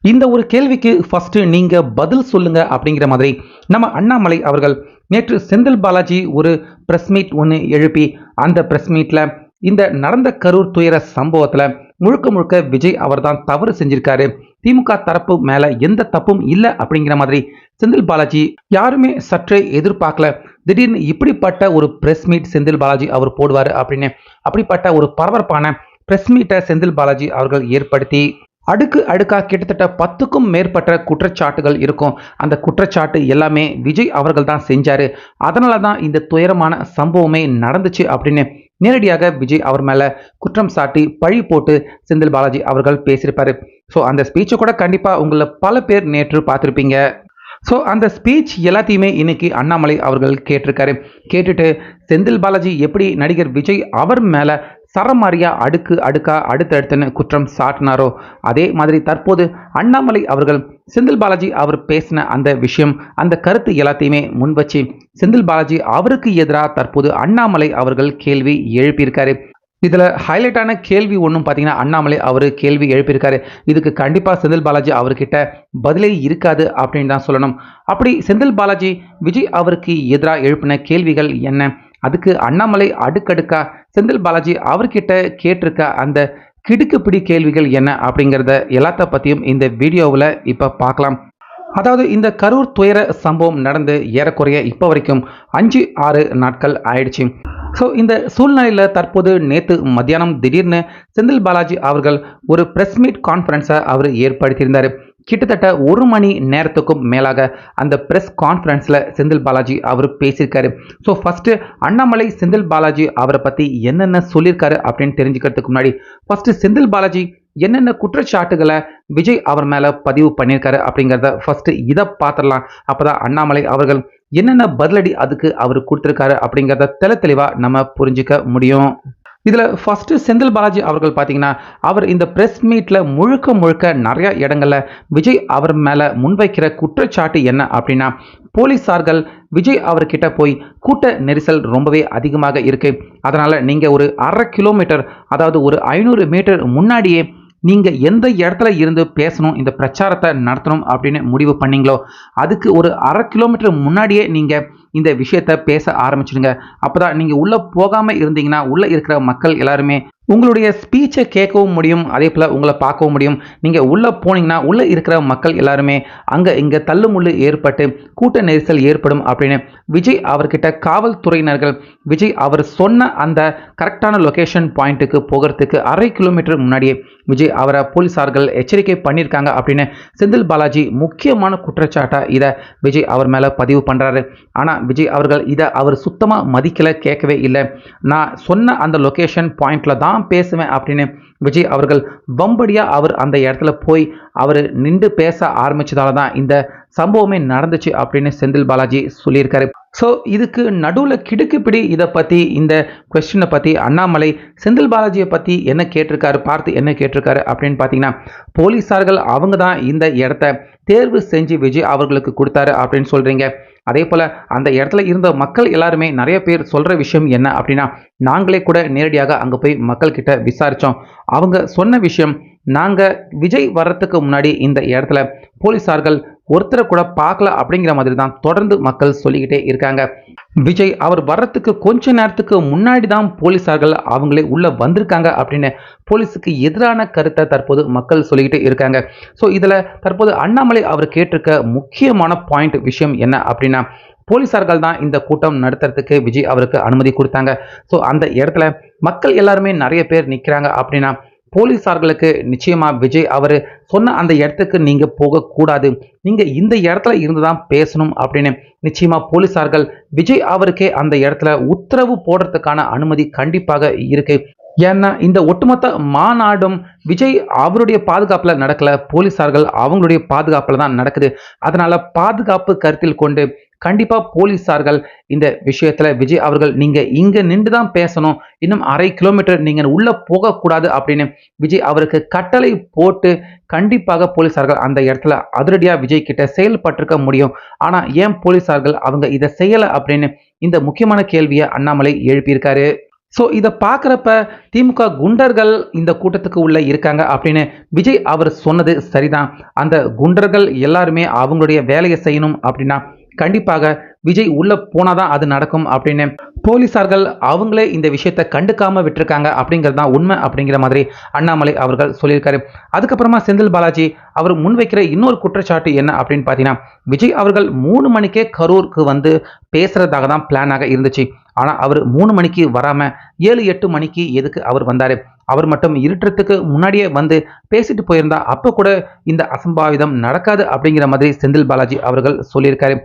இந்த ஒரு கேள்விக்கு ஃபர்ஸ்ட் நீங்க பதில் சொல்லுங்க அப்படிங்கிற மாதிரி நம்ம அண்ணாமலை அவர்கள் நேற்று செந்தில் பாலாஜி ஒரு பிரஸ் மீட் ஒன்று எழுப்பி அந்த பிரஸ் மீட்ல இந்த நடந்த கரூர் துயர சம்பவத்தில் முழுக்க முழுக்க விஜய் அவர்தான் தவறு செஞ்சிருக்காரு. திமுக தரப்பு மேல எந்த தப்பும் இல்லை அப்படிங்கிற மாதிரி செந்தில் பாலாஜி யாருமே சற்றே எதிர்பார்க்கல. திடீர்னு இப்படிப்பட்ட ஒரு பிரஸ் மீட் செந்தில் பாலாஜி அவர் போடுவார் அப்படின்னு அப்படிப்பட்ட ஒரு பரபரப்பான பிரஸ் மீட்டை செந்தில் பாலாஜி அவர்கள் ஏற்படுத்தி அடுக்கு அடுக்காக கிட்டத்தட்ட பத்துக்கும் மேற்பட்ட குற்றச்சாட்டுகள் இருக்கும். அந்த குற்றச்சாட்டு எல்லாமே விஜய் அவர்கள் தான் செஞ்சாரு. அதனால தான் இந்த துயரமான சம்பவமே நடந்துச்சு அப்படின்னு நேரடியாக விஜய் அவர் மேல குற்றம் சாட்டி பழி போட்டு செந்தில் பாலாஜி அவர்கள் பேசியிருப்பாரு. ஸோ அந்த ஸ்பீச்சை கூட கண்டிப்பா உங்களை பல பேர் நேற்று பார்த்துருப்பீங்க. ஸோ அந்த ஸ்பீச் எல்லாத்தையுமே இன்னைக்கு அண்ணாமலை அவர்கள் கேட்டிருக்காரு. கேட்டுட்டு செந்தில் பாலாஜி எப்படி நடிகர் விஜய் அவர் மேலே சரமாரியா அடுக்கு அடுக்கா அடுத்தடுத்துன்னு குற்றம் சாட்டினாரோ? அதே மாதிரி தற்போது அண்ணாமலை அவர்கள் செந்தில் பாலாஜி அவர் பேசின அந்த விஷயம் அந்த கருத்து எல்லாத்தையுமே முன் வச்சு செந்தில் பாலாஜி அவருக்கு எதிராக தற்போது அண்ணாமலை அவர்கள் கேள்வி எழுப்பியிருக்காரு. இதில் ஹைலைட்டான கேள்வி ஒன்றும் பார்த்தீங்கன்னா அண்ணாமலை அவர் கேள்வி எழுப்பியிருக்காரு. இதுக்கு கண்டிப்பாக செந்தில் பாலாஜி அவர்கிட்ட பதிலே இருக்காது அப்படின்னு தான் சொல்லணும். அப்படி செந்தில் பாலாஜி விஜய் அவருக்கு எதிராக எழுப்பின கேள்விகள் என்ன? அதுக்கு அண்ணாமலை அடுக்கடுக்கா செந்தில் பாலாஜி அவர்கிட்ட கேட்டிருக்க அந்த கிடுக்குப்பிடி கேள்விகள் என்ன அப்படிங்கிறத எல்லாத்த பற்றியும் இந்த வீடியோவில் இப்போ பார்க்கலாம் அதாவது இந்த கரூர் துயர சம்பவம் நடந்து ஏறக்குறைய இப்போ வரைக்கும் அஞ்சு ஆறு நாட்கள் ஆயிடுச்சு. ஸோ இந்த சூழ்நிலையில் தற்போது நேற்று மத்தியானம் திடீர்னு செந்தில் பாலாஜி அவர்கள் ஒரு ப்ரெஸ் மீட் கான்ஃபரன்ஸை அவர் ஏற்படுத்தியிருந்தார். கிட்டத்தட்ட ஒரு மணி நேரத்துக்கும் மேலாக அந்த ப்ரெஸ் கான்ஃபரன்ஸில் செந்தில் பாலாஜி அவர் பேசியிருக்காரு. ஸோ ஃபஸ்ட்டு அண்ணாமலை செந்தில் பாலாஜி அவரை பற்றி என்னென்ன சொல்லியிருக்காரு அப்படின்னு தெரிஞ்சுக்கிறதுக்கு முன்னாடி ஃபஸ்ட்டு செந்தில் பாலாஜி என்னென்ன குற்றச்சாட்டுகளை விஜய் அவர் மேலே பதிவு பண்ணியிருக்காரு அப்படிங்கிறத ஃபஸ்ட்டு இதை பார்த்துடலாம். அப்போ தான் அண்ணாமலை அவர்கள் என்னென்ன பதிலடி அதுக்கு அவர் கொடுத்துருக்காரு அப்படிங்கிறத தெல தெளிவாக நம்ம புரிஞ்சிக்க முடியும். இதில் ஃபஸ்ட்டு செந்தில் பாலாஜி அவர்கள் பார்த்தீங்கன்னா அவர் இந்த ப்ரெஸ் மீட்டில் முழுக்க முழுக்க நிறைய இடங்களில் விஜய் அவர் மேலே முன்வைக்கிற குற்றச்சாட்டு என்ன அப்படின்னா போலீஸார்கள் விஜய் அவர்கிட்ட போய் கூட்ட நெரிசல் ரொம்பவே அதிகமாக இருக்குது அதனால் நீங்கள் ஒரு அரை கிலோமீட்டர் அதாவது ஒரு ஐநூறு மீட்டர் முன்னாடியே நீங்கள் எந்த இடத்துல இருந்து பேசணும் இந்த பிரச்சாரத்தை நடத்தணும் அப்படின்னு முடிவு பண்ணீங்களோ அதுக்கு ஒரு அரை கிலோமீட்டர் முன்னாடியே நீங்கள் இந்த விஷயத்த பேச ஆரம்பிச்சிடுங்க. அப்போ தான் நீங்கள் உள்ளே போகாமல் இருந்தீங்கன்னா உள்ளே இருக்கிற மக்கள் எல்லாருமே உங்களுடைய ஸ்பீச்சை கேட்கவும் முடியும் அதே போல் உங்களை பார்க்கவும் முடியும். நீங்கள் உள்ளே போனீங்கன்னா உள்ளே இருக்கிற மக்கள் எல்லாருமே அங்கே இங்கே தள்ளுமுள்ளு ஏற்பட்டு கூட்ட நெரிசல் ஏற்படும் அப்படின்னு விஜய் அவர்கிட்ட காவல்துறையினர்கள் விஜய் அவர் சொன்ன அந்த கரெக்டான லொக்கேஷன் பாயிண்ட்டுக்கு போகிறதுக்கு அரை கிலோமீட்டர் முன்னாடியே விஜய் அவரை போலீஸார்கள் எச்சரிக்கை பண்ணியிருக்காங்க அப்படின்னு செந்தில் பாலாஜி முக்கியமான குற்றச்சாட்டாக இதை விஜய் அவர் மேலே பதிவு பண்ணுறாரு ஆனால் விஜய் அவர்கள் இதை அவர் சுத்தமாக மதிக்கலை கேட்கவே இல்லை. நான் சொன்ன அந்த லொக்கேஷன் பாயிண்டில் தான் நான் பேசுவேன் அப்படின்னு விஜய் அவர்கள் வம்படியாக அவர் அந்த இடத்துல போய் அவர் நின்று பேச ஆரம்பிச்சதால தான் இந்த சம்பவமே நடந்துச்சு அப்படின்னு செந்தில் பாலாஜி சொல்லியிருக்காரு. ஸோ இதுக்கு நடுவில் கிடுக்குப்பிடி இதை பற்றி இந்த கொஸ்டினை பற்றி அண்ணாமலை செந்தில் பாலாஜியை பற்றி என்ன கேட்டிருக்காரு பார்த்து என்ன கேட்டிருக்காரு அப்படின்னு பார்த்தீங்கன்னா போலீஸார்கள் அவங்க தான் இந்த இடத்த தேர்வு செஞ்சு விஜய் அவர்களுக்கு கொடுத்தாரு அப்படின்னு சொல்கிறீங்க அதே போல் அந்த இடத்துல இருந்த மக்கள் எல்லாருமே நிறைய பேர் சொல்கிற விஷயம் என்ன அப்படின்னா நாங்களே கூட நேரடியாக அங்கே போய் மக்கள்கிட்ட விசாரித்தோம் அவங்க சொன்ன விஷயம் நாங்கள் விஜய் வர்றதுக்கு முன்னாடி இந்த இடத்துல போலீஸார்கள் ஒருத்தரை கூட பார்க்கல அப்படிங்கிற மாதிரி தான் தொடர்ந்து மக்கள் சொல்லிக்கிட்டே இருக்காங்க. விஜய் அவர் வர்றதுக்கு கொஞ்ச நேரத்துக்கு முன்னாடி தான் போலீஸார்கள் அவங்களே உள்ள வந்திருக்காங்க அப்படின்னு போலீஸுக்கு எதிரான கருத்தை தற்போது மக்கள் சொல்லிக்கிட்டு இருக்காங்க. ஸோ இதில் தற்போது அண்ணாமலை அவர் கேட்டிருக்க முக்கியமான பாயிண்ட் விஷயம் என்ன அப்படின்னா போலீஸார்கள் தான் இந்த கூட்டம் நடத்துறதுக்கு விஜய் அவருக்கு அனுமதி கொடுத்தாங்க. ஸோ அந்த இடத்துல மக்கள் எல்லாருமே நிறைய பேர் நிற்கிறாங்க அப்படின்னா போலீஸார்களுக்கு நிச்சயமா விஜய் அவர் சொன்ன அந்த இடத்துக்கு நீங்க போகக்கூடாது. நீங்க இந்த இடத்துல இருந்து தான் பேசணும் அப்படின்னு நிச்சயமா போலீஸார்கள் விஜய் அவருக்கே அந்த இடத்துல உத்தரவு போடுறதுக்கான அனுமதி கண்டிப்பாக இருக்கு. ஏன்னா இந்த ஒட்டுமொத்த மாநாடும் விஜய் அவருடைய பாதுகாப்பில் நடக்கல போலீஸார்கள் அவங்களுடைய பாதுகாப்பில் தான் நடக்குது. அதனால பாதுகாப்பு கருத்தில் கொண்டு கண்டிப்பாக போலீஸார்கள் இந்த விஷயத்தில் விஜய் அவர்கள் நீங்கள் இங்கே நின்று தான் பேசணும் இன்னும் அரை கிலோமீட்டர் நீங்கள் உள்ளே போகக்கூடாது அப்படின்னு விஜய் அவருக்கு கட்டளை போட்டு கண்டிப்பாக போலீஸார்கள் அந்த இடத்துல அதிரடியாக விஜய் கிட்ட செயல்பட்டிருக்க முடியும். ஆனால் ஏன் போலீஸார்கள் அவங்க இதை செய்யலை அப்படின்னு இந்த முக்கியமான கேள்வியை அண்ணாமலை எழுப்பியிருக்காரு. ஸோ இதை பார்க்குறப்ப திமுக குண்டர்கள் இந்த கூட்டத்துக்கு உள்ளே இருக்காங்க அப்படின்னு விஜய் அவர் சொன்னது சரிதான். அந்த குண்டர்கள் எல்லாருமே அவங்களுடைய வேலையை செய்யணும் அப்படின்னா கண்டிப்பாக விஜய் உள்ள போனாதான் அது நடக்கும் அப்படின்னு போலீசார்கள் அவங்களே இந்த விஷயத்தை கண்டுக்காமல் விட்டுருக்காங்க அப்படிங்கிறது தான் உண்மை அப்படிங்கிற மாதிரி அண்ணாமலை அவர்கள் சொல்லியிருக்காரு. அதுக்கப்புறமா செந்தில் பாலாஜி அவர் முன்வைக்கிற இன்னொரு குற்றச்சாட்டு என்ன அப்படின்னு பார்த்தீங்கன்னா விஜய் அவர்கள் மூணு மணிக்கே கரூருக்கு வந்து பேசுகிறதாக தான் பிளானாக இருந்துச்சு. ஆனால் அவர் மூணு மணிக்கு வராமல் ஏழு எட்டு மணிக்கு எதுக்கு அவர் வந்தார்? அவர் மட்டும் இருட்டுறதுக்கு முன்னாடியே வந்து பேசிட்டு போயிருந்தா அப்போ கூட இந்த அசம்பாவிதம் நடக்காது அப்படிங்கிற மாதிரி செந்தில் பாலாஜி அவர்கள் சொல்லியிருக்காரு.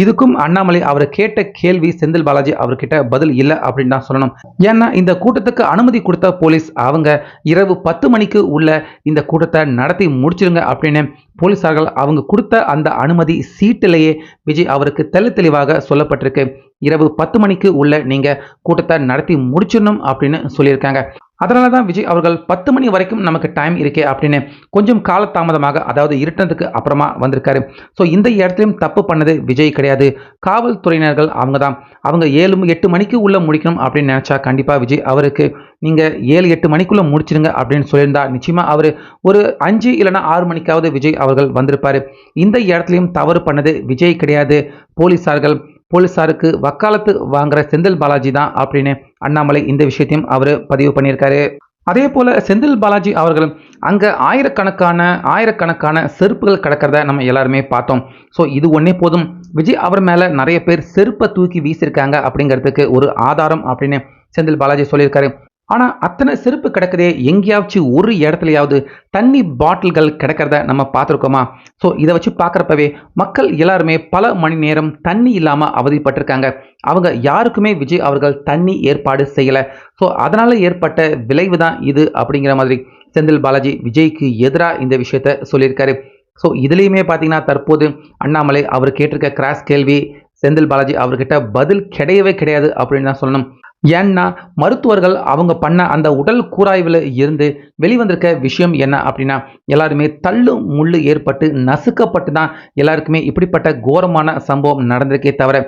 இதுக்கும் அண்ணாமலை அவர் கேட்ட கேள்வி செந்தில் பாலாஜி அவர்கிட்ட பதில் இல்லை அப்படின்னு தான் சொல்லணும். ஏன்னா இந்த கூட்டத்துக்கு அனுமதி கொடுத்த போலீஸ் அவங்க இரவு பத்து மணிக்கு உள்ள இந்த கூட்டத்தை நடத்தி முடிச்சிருங்க அப்படின்னு போலீசார்கள் அவங்க கொடுத்த அந்த அனுமதி சீட்டிலேயே விஜய் அவருக்கு தெள்ள தெளிவாக சொல்லப்பட்டிருக்கு. இரவு பத்து மணிக்கு உள்ள நீங்க கூட்டத்தை நடத்தி முடிச்சிடணும் அப்படின்னு சொல்லியிருக்காங்க. அதனால தான் விஜய் அவர்கள் பத்து மணி வரைக்கும் நமக்கு டைம் இருக்கே அப்படின்னு கொஞ்சம் காலதாமதமாக அதாவது இருட்டினதுக்கு அப்புறமா வந்திருக்காரு. ஸோ இந்த இடத்துலையும் தப்பு பண்ணது விஜய் கிடையாது. காவல்துறையினர்கள் அவங்க தான் அவங்க ஏழு எட்டு மணிக்கு உள்ளே முடிக்கணும் அப்படின்னு நினச்சா கண்டிப்பாக விஜய் அவருக்கு நீங்கள் ஏழு எட்டு மணிக்குள்ளே முடிச்சிருங்க அப்படின்னு சொல்லியிருந்தா நிச்சயமாக அவர் ஒரு அஞ்சு இல்லைனா ஆறு மணிக்காவது விஜய் அவர்கள் வந்திருப்பார். இந்த இடத்துலையும் தவறு பண்ணது விஜய் கிடையாது. போலீஸார்கள் போலீஸாருக்கு வக்காலத்து வாங்குற செந்தில் பாலாஜி தான் அப்படின்னு அண்ணாமலை இந்த விஷயத்தையும் அவர் பதிவு பண்ணியிருக்காரு. அதே போல செந்தில் பாலாஜி அவர்கள் அங்கே ஆயிரக்கணக்கான ஆயிரக்கணக்கான செருப்புகள் கிடக்கிறத நம்ம எல்லாருமே பார்த்தோம். ஸோ இது ஒன்றே போதும். விஜய் அவர் மேலே நிறைய பேர் செருப்பை தூக்கி வீசியிருக்காங்க அப்படிங்கிறதுக்கு ஒரு ஆதாரம் அப்படின்னு செந்தில் பாலாஜி சொல்லியிருக்காரு. ஆனால் அத்தனை செருப்பு கிடக்குதே எங்கேயாச்சும் ஒரு இடத்துலையாவது தண்ணி பாட்டில்கள் கிடக்கிறத நம்ம பார்த்துருக்கோமா? ஸோ இதை வச்சு பார்க்குறப்பவே மக்கள் எல்லாருமே பல மணி நேரம் தண்ணி இல்லாமல் அவதிப்பட்டிருக்காங்க. அவங்க யாருக்குமே விஜய் அவர்கள் தண்ணி ஏற்பாடு செய்யலை. ஸோ அதனால் ஏற்பட்ட விளைவு தான் இது அப்படிங்கிற மாதிரி செந்தில் பாலாஜி விஜய்க்கு எதிராக இந்த விஷயத்த சொல்லியிருக்காரு. ஸோ இதுலேயுமே பார்த்தீங்கன்னா தற்போது அண்ணாமலை அவர் கேட்டிருக்க கிராஸ் கேள்வி செந்தில் பாலாஜி அவர்கிட்ட பதில் கிடையவே கிடையாது அப்படின்னு தான் சொல்லணும். ஏன்னா மருத்துவர்கள் அவங்க பண்ண அந்த உடல் கூராய்வில் இருந்து வெளிவந்திருக்க விஷயம் என்ன அப்படின்னா எல்லாருமே தள்ளு முள்ளு ஏற்பட்டு நசுக்கப்பட்டு தான் எல்லாருக்குமே இப்படிப்பட்ட கோரமான சம்பவம் நடந்திருக்கே தவிர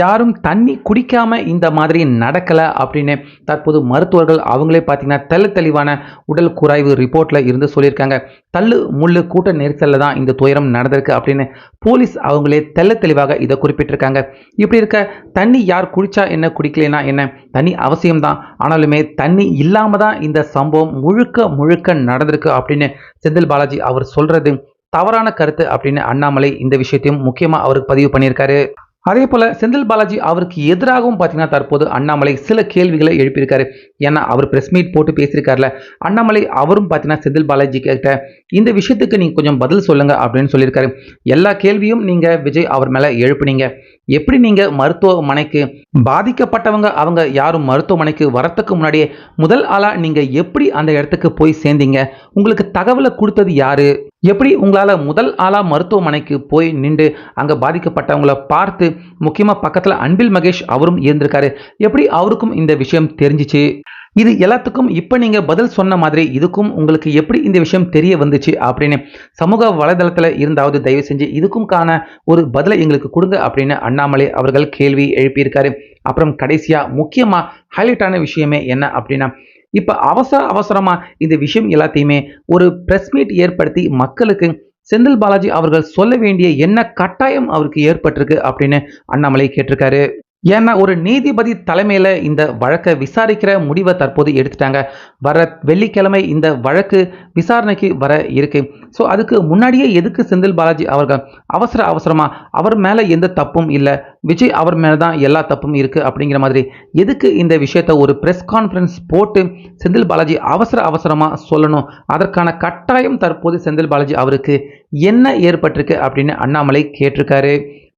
யாரும் தண்ணி குடிக்காம இந்த மாதிரி நடக்கலை அப்படின்னு தற்போது மருத்துவர்கள் அவங்களே பார்த்தீங்கன்னா தெல்ல தெளிவான உடல் குறைவு ரிப்போர்ட்டில் இருந்து சொல்லியிருக்காங்க. தள்ளு முள்ளு கூட்ட நெரிசலில் தான் இந்த துயரம் நடந்திருக்கு அப்படின்னு போலீஸ் அவங்களே தெல்ல தெளிவாக இதை குறிப்பிட்டிருக்காங்க. இப்படி இருக்க தண்ணி யார் குடிச்சா என்ன குடிக்கலைன்னா என்ன? தண்ணி அவசியம்தான். ஆனாலுமே தண்ணி இல்லாமல் தான் இந்த சம்பவம் முழுக்க முழுக்க நடந்திருக்கு அப்படின்னு செந்தில் பாலாஜி அவர் சொல்றது தவறான கருத்து அப்படின்னு அண்ணாமலை இந்த விஷயத்தையும் முக்கியமாக அவருக்கு பதிவு பண்ணியிருக்காரு. அதே போல செந்தில் பாலாஜி அவருக்கு எதிராகவும் பார்த்தீங்கன்னா தற்போது அண்ணாமலை சில கேள்விகளை எழுப்பியிருக்காரு. ஏன்னா அவர் பிரஸ் மீட் போட்டு பேசியிருக்காருல. அண்ணாமலை அவரும் பார்த்தீங்கன்னா செந்தில் பாலாஜி கிட்ட இந்த விஷயத்துக்கு நீங்கள் கொஞ்சம் பதில் சொல்லுங்க அப்படின்னு சொல்லியிருக்காரு. எல்லா கேள்வியும் நீங்கள் விஜய் அவர் மேலே எழுப்புனீங்க. எப்படி நீங்கள் மருத்துவமனைக்கு பாதிக்கப்பட்டவங்க அவங்க யாரும் மருத்துவமனைக்கு வரத்துக்கு முன்னாடியே முதல் ஆளாக நீங்கள் எப்படி அந்த இடத்துக்கு போய் சேர்ந்தீங்க? உங்களுக்கு தகவலை கொடுத்தது யாரு? எப்படி உங்களால் முதல் ஆளாக மருத்துவமனைக்கு போய் நின்று அங்கே பாதிக்கப்பட்டவங்கள பார்த்து முக்கியமாக பக்கத்தில் அன்பில் மகேஷ் அவரும் இருந்திருக்காரு. எப்படி அவருக்கும் இந்த விஷயம் தெரிஞ்சிச்சு? இது எல்லாத்துக்கும் இப்போ நீங்கள் பதில் சொன்ன மாதிரி இதுக்கும் உங்களுக்கு எப்படி இந்த விஷயம் தெரிய வந்துச்சு அப்படின்னு சமூக வலைதளத்தில் இருந்தாவது தயவு செஞ்சு இதுக்கும் காண ஒரு பதிலை எங்களுக்கு கொடுங்க அப்படின்னு அண்ணாமலை அவர்கள் கேள்வி எழுப்பியிருக்காரு. அப்புறம் கடைசியாக முக்கியமாக ஹைலைட்டான விஷயமே என்ன அப்படின்னா இப்போ அவசர அவசரமாக இந்த விஷயம் எல்லாத்தையுமே ஒரு ப்ரெஸ் மீட் ஏற்படுத்தி மக்களுக்கு செந்தில் பாலாஜி அவர்கள் சொல்ல வேண்டிய என்ன கட்டாயம் அவருக்கு ஏற்பட்டிருக்கு அப்படின்னு அண்ணாமலை கேட்டிருக்காரு. ஏன்னா ஒரு நீதிபதி தலைமையில் இந்த வழக்கை விசாரிக்கிற முடிவை தற்போது எடுத்துட்டாங்க. வர வெள்ளிக்கிழமை இந்த வழக்கு விசாரணைக்கு வர இருக்கு. ஸோ அதுக்கு முன்னாடியே எதுக்கு செந்தில் பாலாஜி அவர்கள் அவசர அவசரமாக அவர் மேலே எந்த தப்பும் இல்லை விஜய் அவர் மேலே தான் எல்லா தப்பும் இருக்குது அப்படிங்கிற மாதிரி எதுக்கு இந்த விஷயத்த ஒரு ப்ரெஸ் கான்ஃபரன்ஸ் போட்டு செந்தில் பாலாஜி அவசர அவசரமாக சொல்லணும்? அதற்கான கட்டாயம் தற்போது செந்தில் பாலாஜி அவருக்கு என்ன ஏற்பட்டிருக்கு அப்படின்னு அண்ணாமலை கேட்டிருக்காரு.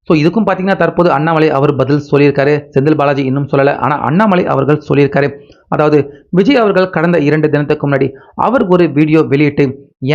ஸோ இதுக்கும் பார்த்தீங்கன்னா தற்போது அண்ணாமலை அவர் பதில் சொல்லியிருக்காரு. செந்தில் பாலாஜி இன்னும் சொல்லலை. ஆனால் அண்ணாமலை அவர்கள் சொல்லியிருக்காரு. அதாவது விஜய் அவர்கள் கடந்த இரண்டு தினத்துக்கு முன்னாடி அவர் ஒரு வீடியோ வெளியிட்டு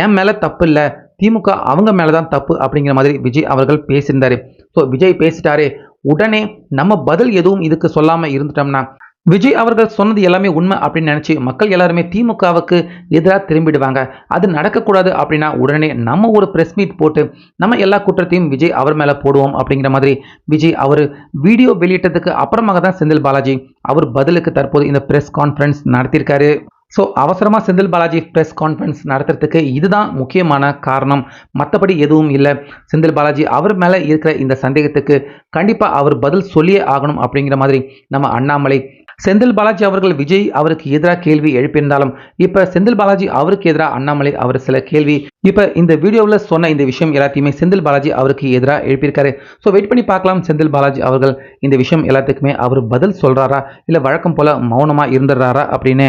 என் மேலே தப்பு இல்லை. திமுக அவங்க மேலே தான் தப்பு அப்படிங்கிற மாதிரி விஜய் அவர்கள் பேசியிருந்தாரு. ஸோ விஜய் பேசிட்டாரு. உடனே நம்ம பதில் எதுவும் இதுக்கு சொல்லாமல் இருந்துட்டோம்னா விஜய் அவர்கள் சொன்னது எல்லாமே உண்மை அப்படின்னு நினச்சி மக்கள் எல்லாருமே திமுகவுக்கு எதிராக திரும்பிடுவாங்க. அது நடக்கக்கூடாது அப்படின்னா உடனே நம்ம ஒரு ப்ரெஸ் மீட் போட்டு நம்ம எல்லா குற்றத்தையும் விஜய் அவர் மேலே போடுவோம் அப்படிங்கிற மாதிரி விஜய் அவர் வீடியோ வெளியிட்டதுக்கு அப்புறமாக தான் செந்தில் பாலாஜி அவர் பதிலுக்கு தற்போது இந்த ப்ரெஸ் கான்ஃபரன்ஸ் நடத்தியிருக்காரு. ஸோ அவசரமாக செந்தில் பாலாஜி ப்ரெஸ் கான்ஃபரன்ஸ் நடத்துறதுக்கு இதுதான் முக்கியமான காரணம். மற்றபடி எதுவும் இல்லை. செந்தில் பாலாஜி அவர் மேலே இருக்கிற இந்த சந்தேகத்துக்கு கண்டிப்பாக அவர் பதில் சொல்லியே ஆகணும் அப்படிங்கிற மாதிரி நம்ம அண்ணாமலை செந்தில் பாலாஜி அவர்கள் விஜய் அவருக்கு எதிராக கேள்வி எழுப்பியிருந்தாலும் இப்போ செந்தில் பாலாஜி அவருக்கு எதிராக அண்ணாமலை அவர் சில கேள்வி. இப்போ இந்த வீடியோவில் சொன்ன இந்த விஷயம் எல்லாத்தையுமே செந்தில் பாலாஜி அவருக்கு எதிராக எழுப்பியிருக்காரு. ஸோ வெயிட் பண்ணி பார்க்கலாம் செந்தில் பாலாஜி அவர்கள் இந்த விஷயம் எல்லாத்துக்குமே அவர் பதில் சொல்கிறாரா இல்லை வழக்கம் போல் மௌனமாக இருந்துடுறாரா அப்படின்னு.